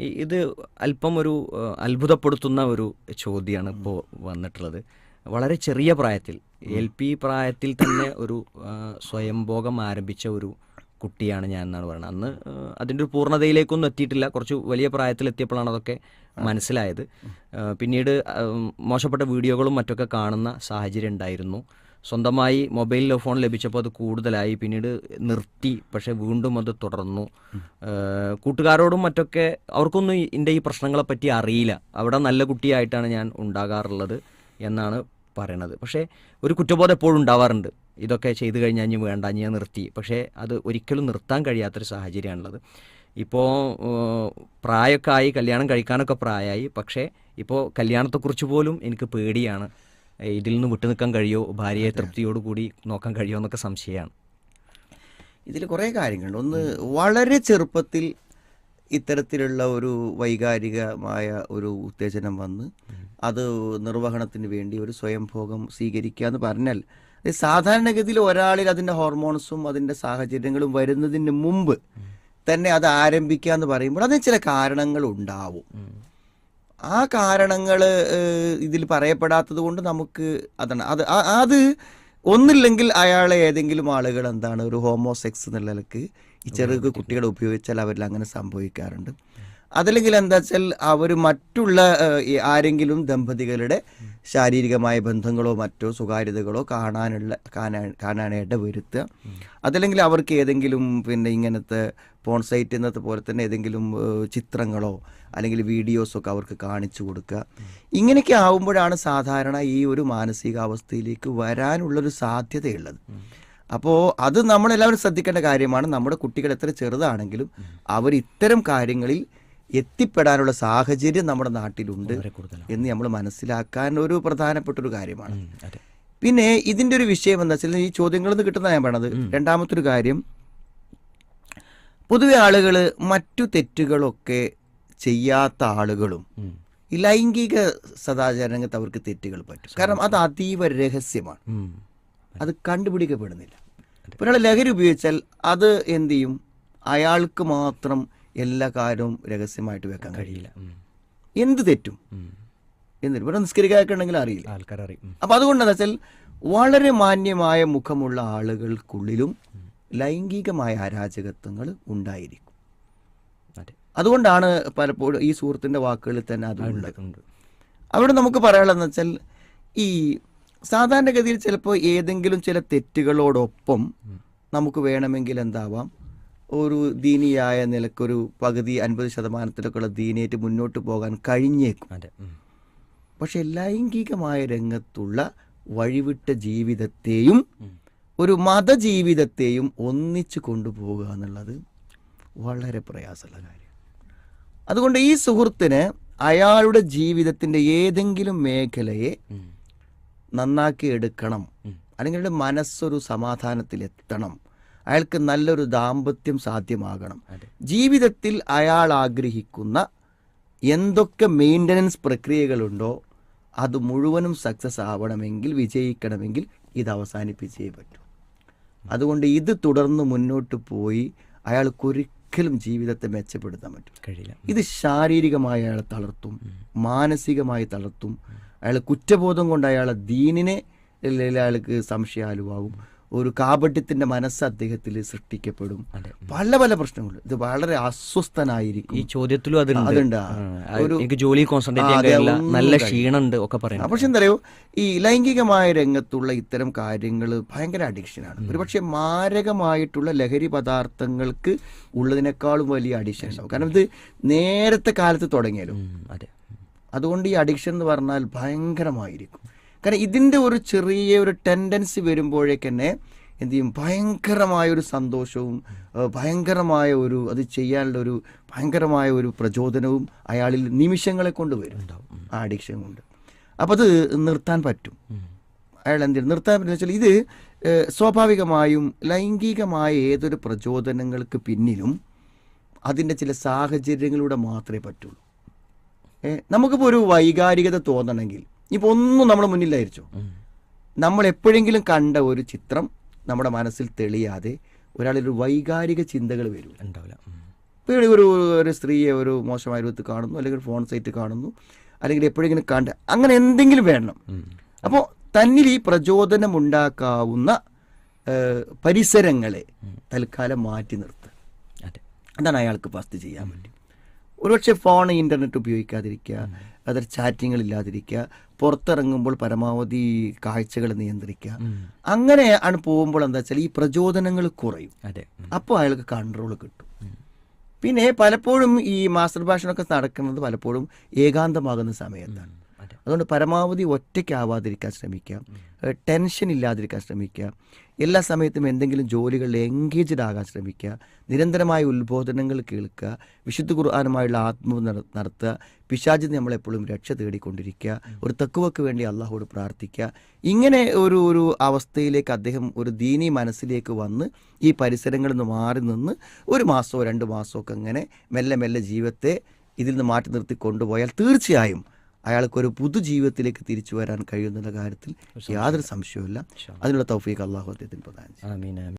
ഇത് അല്പം ഒരു അത്ഭുതപ്പെടുത്തുന്ന ഒരു ചോദ്യമാണ് ഇപ്പോൾ വന്നിട്ടുള്ളത്. വളരെ ചെറിയ പ്രായത്തിൽ എൽ പി പ്രായത്തിൽ തന്നെ ഒരു സ്വയംഭോഗം ആരംഭിച്ച ഒരു കുട്ടിയാണ് ഞാൻ എന്നാണ് പറയുന്നത്. അന്ന് അതിന്റെ ഒരു പൂർണതയിലേക്കൊന്നും എത്തിയിട്ടില്ല. കുറച്ച് വലിയ പ്രായത്തിൽ എത്തിയപ്പോഴാണ് അതൊക്കെ മനസ്സിലായത്. പിന്നീട് മോശപ്പെട്ട വീഡിയോകളും മറ്റൊക്കെ കാണുന്ന സാഹചര്യം ഉണ്ടായിരുന്നു. സ്വന്തമായി മൊബൈൽ ഫോൺ ലഭിച്ചപ്പോൾ അത് കൂടുതലായി. പിന്നീട് നിർത്തി. പക്ഷേ വീണ്ടും അത് തുടർന്നു. കൂട്ടുകാരോടും മറ്റൊക്കെ അവർക്കൊന്നും എന്റെ ഈ പ്രശ്നങ്ങളെ പറ്റി അറിയില്ല. അവിടെ നല്ല കുട്ടിയായിട്ടാണ് ഞാൻ ഉണ്ടാകാറുള്ളത് എന്നാണ് പറയണത്. പക്ഷേ ഒരു കുറ്റബോധം എപ്പോഴും ഉണ്ടാവാറുണ്ട്. ഇതൊക്കെ ചെയ്തു കഴിഞ്ഞാൽ ഇനി വേണ്ട ഞാൻ നിർത്തി. പക്ഷേ അത് ഒരിക്കലും നിർത്താൻ കഴിയാത്തൊരു സാഹചര്യമാണുള്ളത്. ഇപ്പോൾ പ്രായമൊക്കെ ആയി കല്യാണം കഴിക്കാനൊക്കെ പ്രായമായി. പക്ഷേ ഇപ്പോൾ കല്യാണത്തെക്കുറിച്ച് പോലും എനിക്ക് പേടിയാണ്. ഇതിൽ നിന്ന് വിട്ടു നിൽക്കാൻ കഴിയുമോ ഭാര്യയെ തൃപ്തിയോടുകൂടി നോക്കാൻ കഴിയുമോ എന്നൊക്കെ സംശയമാണ്. ഇതിൽ കുറേ കാര്യങ്ങളുണ്ട്. ഒന്ന് വളരെ ചെറുപ്പത്തിൽ ഇത്തരത്തിലുള്ള ഒരു വൈകാരികമായ ഒരു ഉത്തേജനം വന്ന് അത് നിർവഹണത്തിന് വേണ്ടി ഒരു സ്വയംഭോഗം സ്വീകരിക്കുക എന്ന് പറഞ്ഞാൽ സാധാരണഗതിയിൽ ഒരാളിൽ അതിന്റെ ഹോർമോൺസും അതിന്റെ സാഹചര്യങ്ങളും വരുന്നതിന് മുമ്പ് തന്നെ അത് ആരംഭിക്കുക എന്ന് പറയുമ്പോൾ അതിന് ചില കാരണങ്ങൾ ഉണ്ടാവും. ആ കാരണങ്ങൾ ഇതിൽ പറയപ്പെടാത്തത് കൊണ്ട് നമുക്ക് അതാണ്. അത് അത് ഒന്നില്ലെങ്കിൽ അയാളെ ഏതെങ്കിലും ആളുകൾ എന്താണ് ഒരു ഹോമോസെക്സ് എന്നുള്ള നിലയ്ക്ക് ഈ ചെറു കുട്ടികളെ ഉപയോഗിച്ചാൽ അവരിൽ അങ്ങനെ സംഭവിക്കാറുണ്ട്. അതല്ലെങ്കിൽ എന്താ വെച്ചാൽ അവർ മറ്റുള്ള ആരെങ്കിലും ദമ്പതികളുടെ ശാരീരികമായ ബന്ധങ്ങളോ മറ്റോ സ്വകാര്യതകളോ കാണാനുള്ള കാണാൻ കാണാനായിട്ട് വരുത്തുക അതല്ലെങ്കിൽ അവർക്ക് ഏതെങ്കിലും പിന്നെ ഇങ്ങനത്തെ പോൺ സൈറ്റ് എന്നത്തെ പോലെ തന്നെ ഏതെങ്കിലും ചിത്രങ്ങളോ അല്ലെങ്കിൽ വീഡിയോസൊക്കെ അവർക്ക് കാണിച്ചു കൊടുക്കുക. ഇങ്ങനെയൊക്കെ ആവുമ്പോഴാണ് സാധാരണ ഈ ഒരു മാനസികാവസ്ഥയിലേക്ക് വരാനുള്ളൊരു സാധ്യതയുള്ളത്. അപ്പോൾ അത് നമ്മളെല്ലാവരും ശ്രദ്ധിക്കേണ്ട കാര്യമാണ്. നമ്മുടെ കുട്ടികൾ എത്ര ചെറുതാണെങ്കിലും അവർ ഇത്തരം കാര്യങ്ങളിൽ എത്തിപ്പെടാനുള്ള സാഹചര്യം നമ്മുടെ നാട്ടിലുണ്ട് എന്ന് നമ്മൾ മനസ്സിലാക്കാൻ ഒരു പ്രധാനപ്പെട്ട ഒരു കാര്യമാണ് പിന്നെ ഇതിന്റെ ഒരു വിഷയം എന്താ വെച്ചാൽ ഈ ചോദ്യങ്ങളിൽ നിന്ന് കിട്ടുന്ന ഞാൻ പറയണത് രണ്ടാമത്തെ ഒരു കാര്യം പൊതുവെ ആളുകൾ മറ്റു തെറ്റുകളൊക്കെ ചെയ്യാത്ത ആളുകളും ഈ ലൈംഗിക സദാചാരരംഗത്ത് അവർക്ക് തെറ്റുകൾ പറ്റും. കാരണം അത് അതീവ രഹസ്യമാണ്. അത് കണ്ടുപിടിക്കപ്പെടുന്നില്ല. ഒരാൾ ലഹരി ഉപയോഗിച്ചാൽ അത് എന്ത് ചെയ്യും? അയാൾക്ക് മാത്രം എല്ലാ കാര്യവും രഹസ്യമായിട്ട് വെക്കാൻ കഴിയില്ല. എന്ത് തെറ്റും. എന്നിട്ട് ഇവിടെ നിസ്കരിക്കാനൊക്കെ അറിയില്ല. ആൾക്കാർ അറിയും. അപ്പം അതുകൊണ്ടെന്ന് വെച്ചാൽ വളരെ മാന്യമായ മുഖമുള്ള ആളുകൾക്കുള്ളിലും ലൈംഗികമായ അരാജകത്വങ്ങൾ ഉണ്ടായിരിക്കും. അതുകൊണ്ടാണ് പലപ്പോഴും ഈ സുഹൃത്തിന്റെ വാക്കുകളിൽ തന്നെ അത് ഉണ്ട്, അവിടെ നമുക്ക് പറയാനുള്ളതെന്ന് വെച്ചാൽ ഈ സാധാരണഗതിയിൽ ചിലപ്പോൾ ഏതെങ്കിലും ചില തെറ്റുകളോടൊപ്പം നമുക്ക് വേണമെങ്കിൽ എന്താവാം? ഒരു ദീനിയായ നിലക്കൊരു പകുതി അൻപത് ശതമാനത്തിലൊക്കെയുള്ള ദീനേറ്റ് മുന്നോട്ട് പോകാൻ കഴിഞ്ഞേക്കും. പക്ഷെ ലൈംഗികമായ രംഗത്തുള്ള വഴിവിട്ട ജീവിതത്തെയും ഒരു മതജീവിതത്തെയും ഒന്നിച്ചു കൊണ്ടുപോകുക എന്നുള്ളത് വളരെ പ്രയാസമുള്ള കാര്യമാണ് അതുകൊണ്ട് ഈ സുഹൃത്തിന് അയാളുടെ ജീവിതത്തിന്റെ ഏതെങ്കിലും മേഖലയെ. നന്നാക്കി എടുക്കണം അല്ലെങ്കിൽ മനസ്സൊരു സമാധാനത്തിലെത്തണം. അയാൾക്ക് നല്ലൊരു ദാമ്പത്യം സാധ്യമാകണം. ജീവിതത്തിൽ അയാൾ ആഗ്രഹിക്കുന്ന എന്തൊക്കെ മെയിന്റനൻസ് പ്രക്രിയകളുണ്ടോ അത് മുഴുവനും സക്സസ് ആവണമെങ്കിൽ വിജയിക്കണമെങ്കിൽ ഇത് അവസാനിപ്പിച്ചേ പറ്റൂ. അതുകൊണ്ട് ഇത് തുടർന്ന് മുന്നോട്ട് പോയി അയാൾക്കൊരിക്കലും ജീവിതത്തെ മെച്ചപ്പെടുത്താൻ പറ്റും. കഴിയില്ല. ഇത് ശാരീരികമായി അയാളെ തളർത്തും മാനസികമായി തളർത്തും അയാൾ കുറ്റബോധം കൊണ്ട് അയാളെ ദീനിനെ അയാൾക്ക് സംശയാലുവാകും. ഒരു കാപട്യത്തിന്റെ മനസ്സ് അദ്ദേഹത്തിൽ സൃഷ്ടിക്കപ്പെടും. പല പല പ്രശ്നങ്ങളുണ്ട്. ഇത് വളരെ അസ്വസ്ഥനായിരിക്കും. ഈ ചോദ്യത്തിലും അതുണ്ട്. അതുണ്ട്. ജോലി നല്ല. ക്ഷീണുണ്ട് ഒക്കെ പറയാം പറയുന്നത് പക്ഷെ എന്താ പറയുക ഈ ലൈംഗികമായ രംഗത്തുള്ള ഇത്തരം കാര്യങ്ങൾ ഭയങ്കര അഡിക്ഷനാണ് ഒരുപക്ഷെ മാരകമായിട്ടുള്ള ലഹരി പദാർത്ഥങ്ങൾക്ക് ഉള്ളതിനേക്കാളും വലിയ അഡിക്ഷൻ ഉണ്ടാവും. കാരണം ഇത് നേരത്തെ കാലത്ത് തുടങ്ങിയാലും അതുകൊണ്ട് ഈ അഡിക്ഷൻ എന്ന് പറഞ്ഞാൽ ഭയങ്കരമായിരിക്കും. കാരണം ഇതിന്റെ ഒരു ചെറിയ ഒരു ടെൻഡൻസി വരുമ്പോഴേക്ക് തന്നെ എന്ത് ചെയ്യും? ഭയങ്കരമായ ഒരു സന്തോഷവും ഭയങ്കരമായ ഒരു അത് ചെയ്യാനുള്ള ഒരു ഭയങ്കരമായ ഒരു പ്രചോദനവും അയാളിൽ നിമിഷങ്ങളെ കൊണ്ട് വരുന്നുണ്ടാവും. ആ അഡിക്ഷൻ കൊണ്ട്. അപ്പോൾ അത് നിർത്താൻ പറ്റും. അയാൾ എന്ത് ചെയ്യും? നിർത്താൻ പറ്റുന്ന വെച്ചാൽ ഇത് സ്വാഭാവികമായും ലൈംഗികമായ ഏതൊരു പ്രചോദനങ്ങൾക്ക് പിന്നിലും അതിന്റെ ചില സാഹചര്യങ്ങളിലൂടെ മാത്രമേ പറ്റുള്ളൂ. നമുക്കിപ്പോൾ ഒരു വൈകാരികത തോന്നണമെങ്കിൽ ഇപ്പോൾ ഒന്നും നമ്മൾ മുന്നിലായിരിച്ചു. നമ്മൾ എപ്പോഴെങ്കിലും കണ്ട ഒരു ചിത്രം നമ്മുടെ മനസ്സിൽ തെളിയാതെ ഒരാളൊരു വൈകാരിക ചിന്തകൾ വരും ഉണ്ടാവില്ല. ഇപ്പോൾ ഒരു ഒരു സ്ത്രീയെ ഒരു മോശമായ രൂപത്തിൽ കാണുന്നു അല്ലെങ്കിൽ ഒരു ഫോൺ സൈറ്റ് കാണുന്നു അല്ലെങ്കിൽ എപ്പോഴെങ്കിലും കണ്ട അങ്ങനെ എന്തെങ്കിലും വേണം. അപ്പോൾ തന്നിൽ ഈ പ്രചോദനം ഉണ്ടാക്കാവുന്ന പരിസരങ്ങളെ തൽക്കാലം മാറ്റി നിർത്തുക അതാണ് അയാൾക്ക് ഫസ്റ്റ് ചെയ്യാൻ പറ്റും. ഒരുപക്ഷെ ഫോൺ ഇന്റർനെറ്റ് ഉപയോഗിക്കാതിരിക്കുക അതിൽ ചാറ്റിങ്ങൾ ഇല്ലാതിരിക്കുക പുറത്തിറങ്ങുമ്പോൾ പരമാവധി കാഴ്ചകൾ നിയന്ത്രിക്കുക. അങ്ങനെ ആണ് പോകുമ്പോൾ എന്താ വെച്ചാൽ ഈ പ്രചോദനങ്ങൾ കുറയും. അതെ. അപ്പോൾ അയാൾക്ക് കൺട്രോൾ കിട്ടും. പിന്നെ പലപ്പോഴും ഈ മാസ്റ്റർ ഭാഷണൊക്കെ നടക്കുന്നത് പലപ്പോഴും ഏകാന്തമാകുന്ന സമയത്താണ്. അതുകൊണ്ട് പരമാവധി ഒറ്റയ്ക്കാവാതിരിക്കാൻ ശ്രമിക്കുക. ടെൻഷൻ ഇല്ലാതിരിക്കാൻ ശ്രമിക്കുക. എല്ലാ സമയത്തും എന്തെങ്കിലും ജോലികളിൽ എൻഗേജ്ഡ് ആകാൻ ശ്രമിക്കുക. നിരന്തരമായ ഉത്ബോധനങ്ങൾ കേൾക്കുക. വിശുദ്ധ ഖുർആാനുമായുള്ള ആത്മ നടത്തുക. പിശാചിന് നമ്മളെപ്പോഴും രക്ഷ തേടിക്കൊണ്ടിരിക്കുക. ഒരു തക്കുവക്ക് വേണ്ടി അള്ളാഹോട് പ്രാർത്ഥിക്കുക. ഇങ്ങനെ ഒരു ഒരു അവസ്ഥയിലേക്ക് അദ്ദേഹം ഒരു ദീനി മനസ്സിലേക്ക് വന്ന് ഈ പരിസരങ്ങളിൽ നിന്ന് മാറി നിന്ന് ഒരു മാസമോ രണ്ട് മാസമോ ഒക്കെ അങ്ങനെ മെല്ലെ മെല്ലെ ജീവിതത്തെ ഇതിൽ നിന്ന് മാറ്റി നിർത്തി കൊണ്ടുപോയാൽ തീർച്ചയായും അയാൾക്കൊരു പുതുജീവിതത്തിലേക്ക് തിരിച്ചു വരാൻ കഴിയുന്ന കാര്യത്തിൽ യാതൊരു സംശയവുമില്ല. അതിനുള്ള തൗഫീഖ് അള്ളാഹു അദ്ദേഹത്തിന് പ്രധാനം